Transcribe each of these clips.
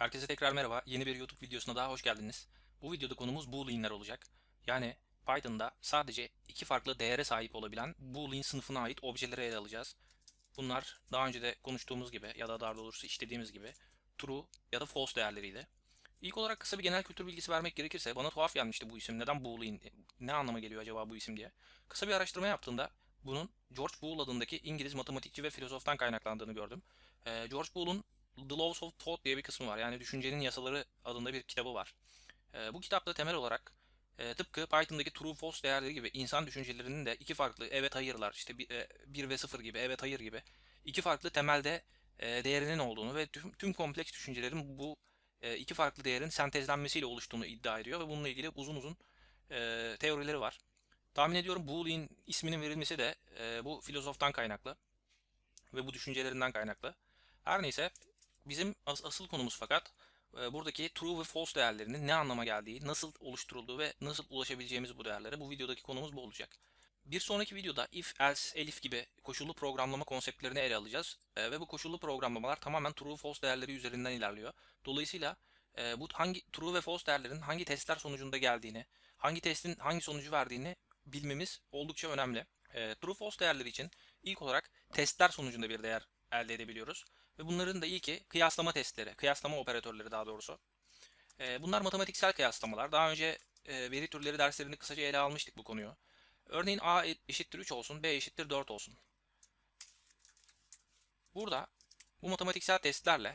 Herkese tekrar merhaba. Yeni bir YouTube videosuna daha hoş geldiniz. Bu videoda konumuz boolean'ler olacak. Yani Python'da sadece iki farklı değere sahip olabilen boolean sınıfına ait objeleri ele alacağız. Bunlar daha önce de konuştuğumuz gibi ya da daha doğrusu işlediğimiz gibi true ya da false değerleriydi. İlk olarak kısa bir genel kültür bilgisi vermek gerekirse bana tuhaf gelmişti bu isim. Neden boolean? Ne anlama geliyor acaba bu isim diye. Kısa bir araştırma yaptığımda bunun George Boole adındaki İngiliz matematikçi ve filozoftan kaynaklandığını gördüm. Ee, George Boole'un The Laws of Thought diye bir kısmı var. Yani Düşüncenin Yasaları adında bir kitabı var. E, bu kitapta temel olarak e, tıpkı Python'daki true false değerleri gibi insan düşüncelerinin de iki farklı evet hayırlar işte 1 e, ve 0 gibi evet hayır gibi iki farklı temelde e, değerinin olduğunu ve tüm, tüm kompleks düşüncelerin bu e, iki farklı değerin sentezlenmesiyle oluştuğunu iddia ediyor ve bununla ilgili uzun uzun e, teorileri var. Tahmin ediyorum Boolean isminin verilmesi de e, bu filozoftan kaynaklı ve bu düşüncelerinden kaynaklı. Her neyse Bizim as asıl konumuz fakat e, buradaki true ve false değerlerinin ne anlama geldiği, nasıl oluşturulduğu ve nasıl ulaşabileceğimiz bu değerlere bu videodaki konumuz bu olacak. Bir sonraki videoda if, else, elif gibi koşullu programlama konseptlerini ele alacağız e, ve bu koşullu programlamalar tamamen true false değerleri üzerinden ilerliyor. Dolayısıyla e, bu hangi true ve false değerlerin hangi testler sonucunda geldiğini, hangi testin hangi sonucu verdiğini bilmemiz oldukça önemli. E, true false değerleri için ilk olarak testler sonucunda bir değer elde edebiliyoruz. Ve bunların da ilki kıyaslama testleri, kıyaslama operatörleri daha doğrusu. Ee, bunlar matematiksel kıyaslamalar. Daha önce e, veri türleri derslerinde kısaca ele almıştık bu konuyu. Örneğin A eşittir 3 olsun, B eşittir 4 olsun. Burada bu matematiksel testlerle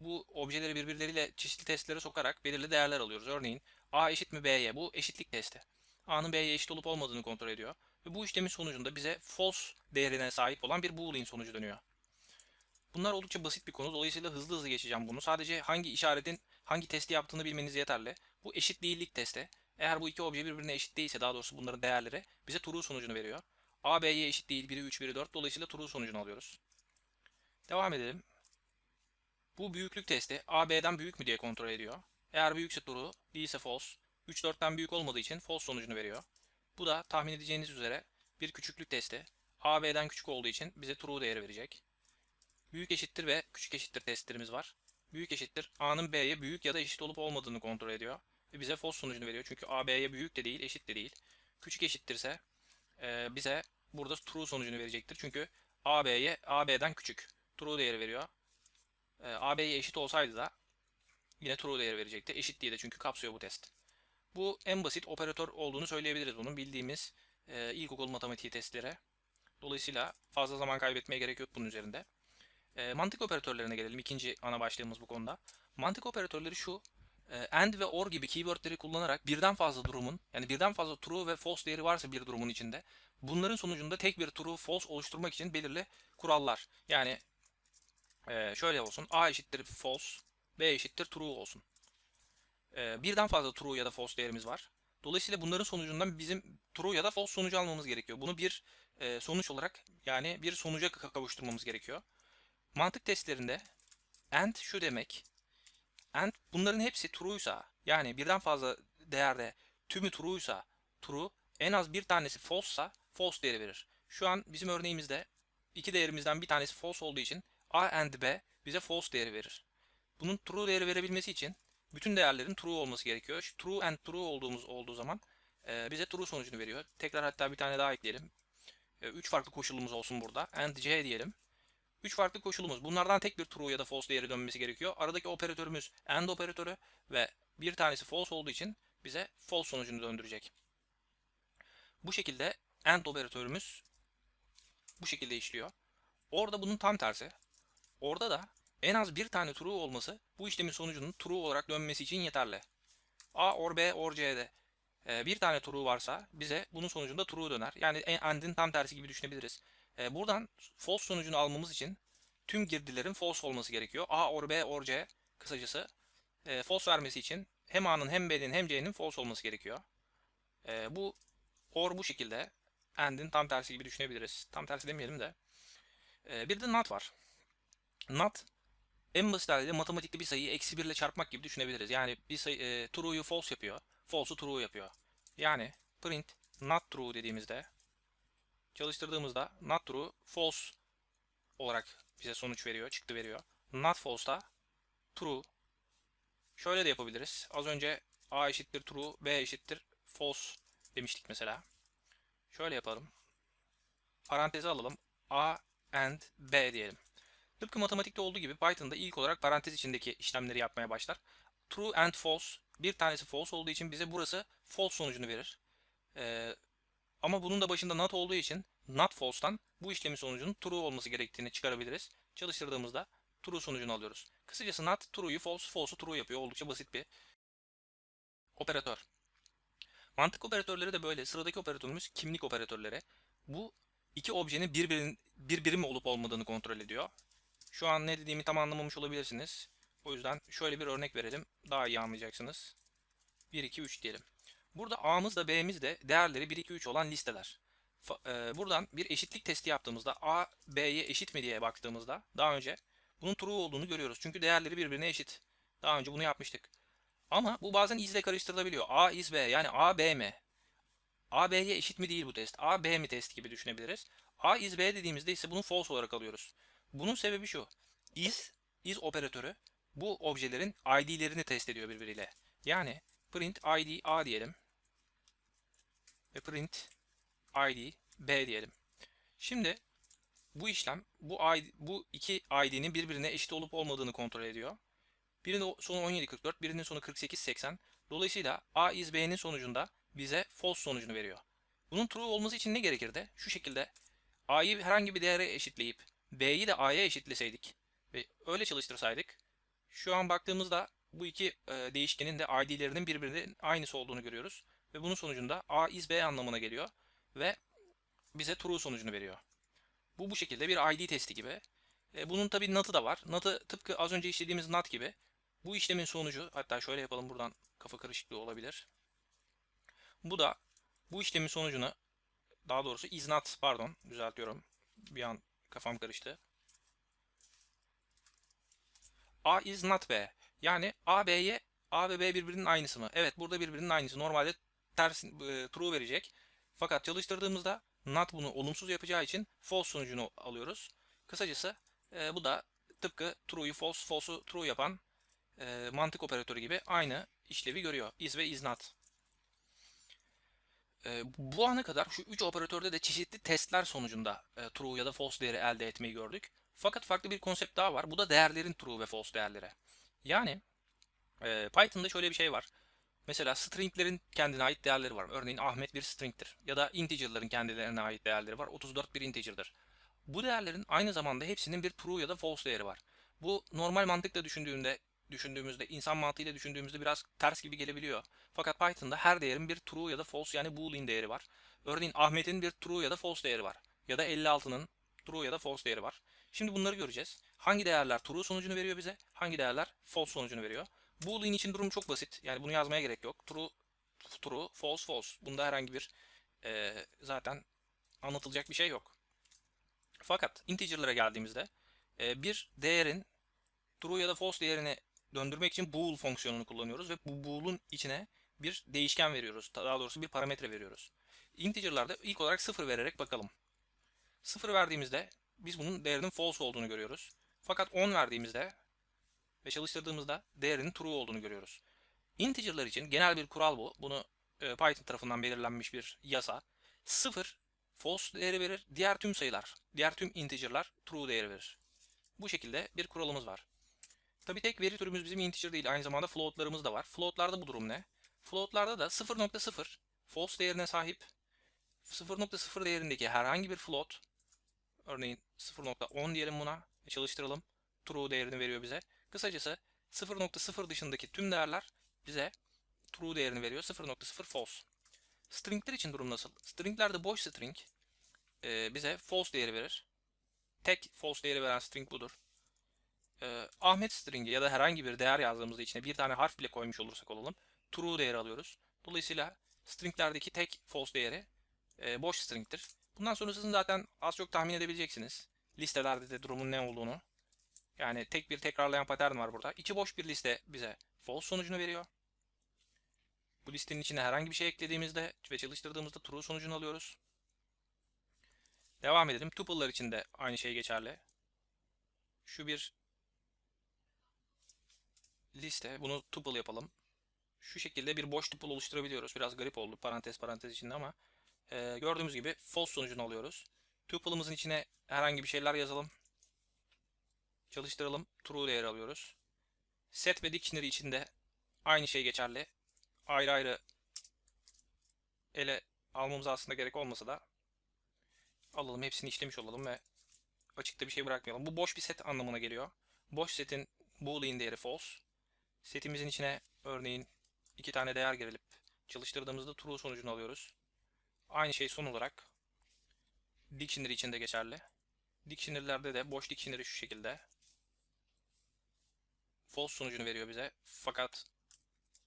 bu objeleri birbirleriyle çeşitli testlere sokarak belirli değerler alıyoruz. Örneğin A eşit mi B'ye? Bu eşitlik testi. A'nın B'ye eşit olup olmadığını kontrol ediyor. Ve bu işlemin sonucunda bize false değerine sahip olan bir boolean sonucu dönüyor. Bunlar oldukça basit bir konu. Dolayısıyla hızlı hızlı geçeceğim bunu. Sadece hangi işaretin hangi testi yaptığını bilmeniz yeterli. Bu eşit değillik testi. Eğer bu iki obje birbirine eşit değilse daha doğrusu bunların değerleri bize true sonucunu veriyor. A, B'ye eşit değil. Biri 3, biri 4. Dolayısıyla true sonucunu alıyoruz. Devam edelim. Bu büyüklük testi A, B'den büyük mü diye kontrol ediyor. Eğer büyükse true, değilse false. 3, 4'ten büyük olmadığı için false sonucunu veriyor. Bu da tahmin edeceğiniz üzere bir küçüklük testi. A, B'den küçük olduğu için bize true değeri verecek büyük eşittir ve küçük eşittir testlerimiz var. Büyük eşittir A'nın B'ye büyük ya da eşit olup olmadığını kontrol ediyor. Ve bize false sonucunu veriyor. Çünkü A B'ye büyük de değil, eşit de değil. Küçük eşittirse e, bize burada true sonucunu verecektir. Çünkü A B'ye A B'den küçük. True değeri veriyor. E, A B'ye eşit olsaydı da yine true değeri verecekti. Eşit diye de çünkü kapsıyor bu test. Bu en basit operatör olduğunu söyleyebiliriz bunun. Bildiğimiz e, ilkokul matematiği testleri. Dolayısıyla fazla zaman kaybetmeye gerek yok bunun üzerinde. E, mantık operatörlerine gelelim. İkinci ana başlığımız bu konuda. Mantık operatörleri şu. E, and ve or gibi keywordleri kullanarak birden fazla durumun yani birden fazla true ve false değeri varsa bir durumun içinde bunların sonucunda tek bir true false oluşturmak için belirli kurallar. Yani e, şöyle olsun. A eşittir false, B eşittir true olsun. E, birden fazla true ya da false değerimiz var. Dolayısıyla bunların sonucundan bizim true ya da false sonucu almamız gerekiyor. Bunu bir sonuç olarak yani bir sonuca kavuşturmamız gerekiyor. Mantık testlerinde and şu demek. And bunların hepsi true'ysa yani birden fazla değerde tümü true'ysa true en az bir tanesi false'sa false değeri verir. Şu an bizim örneğimizde iki değerimizden bir tanesi false olduğu için A and B bize false değeri verir. Bunun true değeri verebilmesi için bütün değerlerin true olması gerekiyor. Şu true and true olduğumuz olduğu zaman e, bize true sonucunu veriyor. Tekrar hatta bir tane daha ekleyelim. E, üç farklı koşulumuz olsun burada. And C diyelim. 3 farklı koşulumuz. Bunlardan tek bir true ya da false değeri dönmesi gerekiyor. Aradaki operatörümüz AND operatörü ve bir tanesi false olduğu için bize false sonucunu döndürecek. Bu şekilde AND operatörümüz bu şekilde işliyor. Orada bunun tam tersi. Orada da en az bir tane true olması bu işlemin sonucunun true olarak dönmesi için yeterli. A or B or C'de e, bir tane true varsa bize bunun sonucunda true döner. Yani AND'in tam tersi gibi düşünebiliriz. E, buradan false sonucunu almamız için tüm girdilerin false olması gerekiyor. A or B or C kısacası e, false vermesi için hem A'nın hem B'nin hem C'nin false olması gerekiyor. E, bu or bu şekilde and'in tam tersi gibi düşünebiliriz. Tam tersi demeyelim de. E, bir de not var. Not en basit haliyle matematikte bir sayıyı eksi 1 ile çarpmak gibi düşünebiliriz. Yani bir sayı e, true'yu false yapıyor. False'u true yapıyor. Yani print not true dediğimizde çalıştırdığımızda not true false olarak bize sonuç veriyor, çıktı veriyor. Not false da true Şöyle de yapabiliriz. Az önce A eşittir true, B eşittir false demiştik mesela. Şöyle yapalım. Parantezi alalım. A and B diyelim. Tıpkı matematikte olduğu gibi Python'da ilk olarak parantez içindeki işlemleri yapmaya başlar. True and false. Bir tanesi false olduğu için bize burası false sonucunu verir. Ee, ama bunun da başında not olduğu için not false'tan bu işlemin sonucunun true olması gerektiğini çıkarabiliriz. Çalıştırdığımızda true sonucunu alıyoruz. Kısacası not true'yu false, false'u true yapıyor. Oldukça basit bir operatör. Mantık operatörleri de böyle. Sıradaki operatörümüz kimlik operatörleri. Bu iki objenin birbirin, birbiri mi olup olmadığını kontrol ediyor. Şu an ne dediğimi tam anlamamış olabilirsiniz. O yüzden şöyle bir örnek verelim. Daha iyi anlayacaksınız. 1, 2, 3 diyelim. Burada A'mız da B'miz de değerleri 1, 2, 3 olan listeler. Buradan bir eşitlik testi yaptığımızda A, B'ye eşit mi diye baktığımızda daha önce bunun true olduğunu görüyoruz. Çünkü değerleri birbirine eşit. Daha önce bunu yapmıştık. Ama bu bazen izle karıştırılabiliyor. A is B yani A B mi? A B'ye eşit mi değil bu test? A B mi test gibi düşünebiliriz. A is B dediğimizde ise bunu false olarak alıyoruz. Bunun sebebi şu. Is, is operatörü bu objelerin id'lerini test ediyor birbiriyle. Yani print id A diyelim. Print id B diyelim. Şimdi bu işlem bu, ID, bu iki id'nin birbirine eşit olup olmadığını kontrol ediyor. Birinin sonu 1744, birinin sonu 4880. Dolayısıyla A is B'nin sonucunda bize false sonucunu veriyor. Bunun true olması için ne gerekirdi? Şu şekilde A'yı herhangi bir değere eşitleyip B'yi de A'ya eşitleseydik ve öyle çalıştırsaydık şu an baktığımızda bu iki e, değişkenin de id'lerinin birbirinin aynısı olduğunu görüyoruz. Ve bunun sonucunda A is B anlamına geliyor ve bize true sonucunu veriyor. Bu bu şekilde bir ID testi gibi. E, bunun tabi NOT'ı da var. NOT'ı tıpkı az önce işlediğimiz NOT gibi. Bu işlemin sonucu, hatta şöyle yapalım buradan kafa karışıklığı olabilir. Bu da bu işlemin sonucunu, daha doğrusu is not, pardon düzeltiyorum. Bir an kafam karıştı. A is not B. Yani A B'ye A ve B birbirinin aynısı mı? Evet burada birbirinin aynısı. Normalde ters e, true verecek. Fakat çalıştırdığımızda not bunu olumsuz yapacağı için false sonucunu alıyoruz. Kısacası e, bu da tıpkı true'yu false, false'u true yapan e, mantık operatörü gibi aynı işlevi görüyor. Is ve is not. E, bu ana kadar şu 3 operatörde de çeşitli testler sonucunda e, true ya da false değeri elde etmeyi gördük. Fakat farklı bir konsept daha var. Bu da değerlerin true ve false değerleri. Yani e, Python'da şöyle bir şey var. Mesela stringlerin kendine ait değerleri var. Örneğin Ahmet bir string'tir. Ya da integer'ların kendilerine ait değerleri var. 34 bir integer'dır. Bu değerlerin aynı zamanda hepsinin bir true ya da false değeri var. Bu normal mantıkla düşündüğünde, düşündüğümüzde, insan mantığıyla düşündüğümüzde biraz ters gibi gelebiliyor. Fakat Python'da her değerin bir true ya da false yani boolean değeri var. Örneğin Ahmet'in bir true ya da false değeri var. Ya da 56'nın true ya da false değeri var. Şimdi bunları göreceğiz. Hangi değerler true sonucunu veriyor bize? Hangi değerler false sonucunu veriyor? Boolean için durum çok basit. Yani bunu yazmaya gerek yok. True, true, false, false. Bunda herhangi bir e, zaten anlatılacak bir şey yok. Fakat integer'lara geldiğimizde e, bir değerin true ya da false değerini döndürmek için bool fonksiyonunu kullanıyoruz ve bu bool'un içine bir değişken veriyoruz. Daha doğrusu bir parametre veriyoruz. Integer'larda ilk olarak 0 vererek bakalım. 0 verdiğimizde biz bunun değerinin false olduğunu görüyoruz. Fakat 10 verdiğimizde ve çalıştırdığımızda değerinin true olduğunu görüyoruz. Integer'lar için genel bir kural bu. Bunu e, Python tarafından belirlenmiş bir yasa. 0 false değeri verir. Diğer tüm sayılar, diğer tüm integer'lar true değeri verir. Bu şekilde bir kuralımız var. Tabi tek veri türümüz bizim integer değil. Aynı zamanda floatlarımız da var. Floatlarda bu durum ne? Floatlarda da 0.0 false değerine sahip 0.0 değerindeki herhangi bir float örneğin 0.10 diyelim buna çalıştıralım. True değerini veriyor bize. Kısacası 0.0 dışındaki tüm değerler bize true değerini veriyor. 0.0 false. Stringler için durum nasıl? Stringlerde boş string e, bize false değeri verir. Tek false değeri veren string budur. E, Ahmet stringi ya da herhangi bir değer yazdığımızda içine bir tane harf bile koymuş olursak olalım true değeri alıyoruz. Dolayısıyla stringlerdeki tek false değeri e, boş string'tir. Bundan sonrasını zaten az çok tahmin edebileceksiniz. Listelerde de durumun ne olduğunu. Yani tek bir tekrarlayan pattern var burada. İçi boş bir liste bize false sonucunu veriyor. Bu listenin içine herhangi bir şey eklediğimizde ve çalıştırdığımızda true sonucunu alıyoruz. Devam edelim. Tuple'lar için de aynı şey geçerli. Şu bir liste. Bunu tuple yapalım. Şu şekilde bir boş tuple oluşturabiliyoruz. Biraz garip oldu parantez parantez içinde ama e, gördüğümüz gibi false sonucunu alıyoruz. Tuple'ımızın içine herhangi bir şeyler yazalım. Çalıştıralım. True değeri alıyoruz. Set ve dictionary içinde aynı şey geçerli. Ayrı ayrı ele almamız aslında gerek olmasa da alalım hepsini işlemiş olalım ve açıkta bir şey bırakmayalım. Bu boş bir set anlamına geliyor. Boş setin boolean değeri false. Setimizin içine örneğin iki tane değer girilip çalıştırdığımızda true sonucunu alıyoruz. Aynı şey son olarak dictionary için de geçerli. Dictionary'lerde de boş dictionary şu şekilde. False sonucunu veriyor bize. Fakat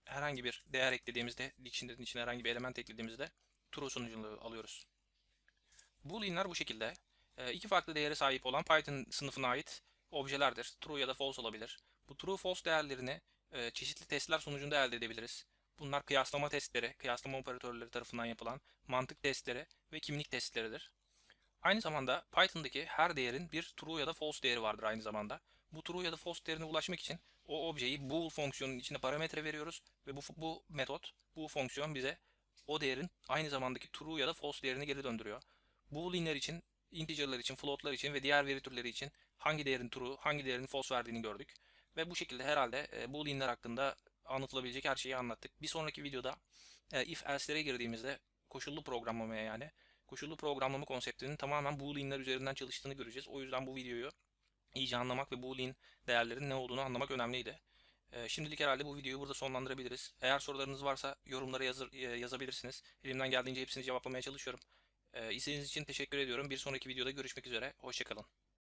herhangi bir değer eklediğimizde, dictionary'nin içine herhangi bir element eklediğimizde true sonucunu alıyoruz. Boolean'lar bu şekilde. E, iki farklı değere sahip olan Python sınıfına ait objelerdir. True ya da false olabilir. Bu true false değerlerini e, çeşitli testler sonucunda elde edebiliriz. Bunlar kıyaslama testleri, kıyaslama operatörleri tarafından yapılan mantık testleri ve kimlik testleridir. Aynı zamanda Python'daki her değerin bir true ya da false değeri vardır aynı zamanda. Bu true ya da false değerine ulaşmak için o objeyi bool fonksiyonunun içine parametre veriyoruz ve bu, bu metot, bu fonksiyon bize o değerin aynı zamandaki true ya da false değerini geri döndürüyor. Boolean'ler için, integer'lar için, float'lar için ve diğer veri türleri için hangi değerin true, hangi değerin false verdiğini gördük. Ve bu şekilde herhalde e, boolean'ler hakkında anlatılabilecek her şeyi anlattık. Bir sonraki videoda e, if else'lere girdiğimizde koşullu programlamaya yani koşullu programlama konseptinin tamamen boolean'ler üzerinden çalıştığını göreceğiz. O yüzden bu videoyu iyice anlamak ve boolean değerlerin ne olduğunu anlamak önemliydi. E, şimdilik herhalde bu videoyu burada sonlandırabiliriz. Eğer sorularınız varsa yorumlara yazır, e, yazabilirsiniz. Elimden geldiğince hepsini cevaplamaya çalışıyorum. E, izlediğiniz için teşekkür ediyorum. Bir sonraki videoda görüşmek üzere. Hoşçakalın.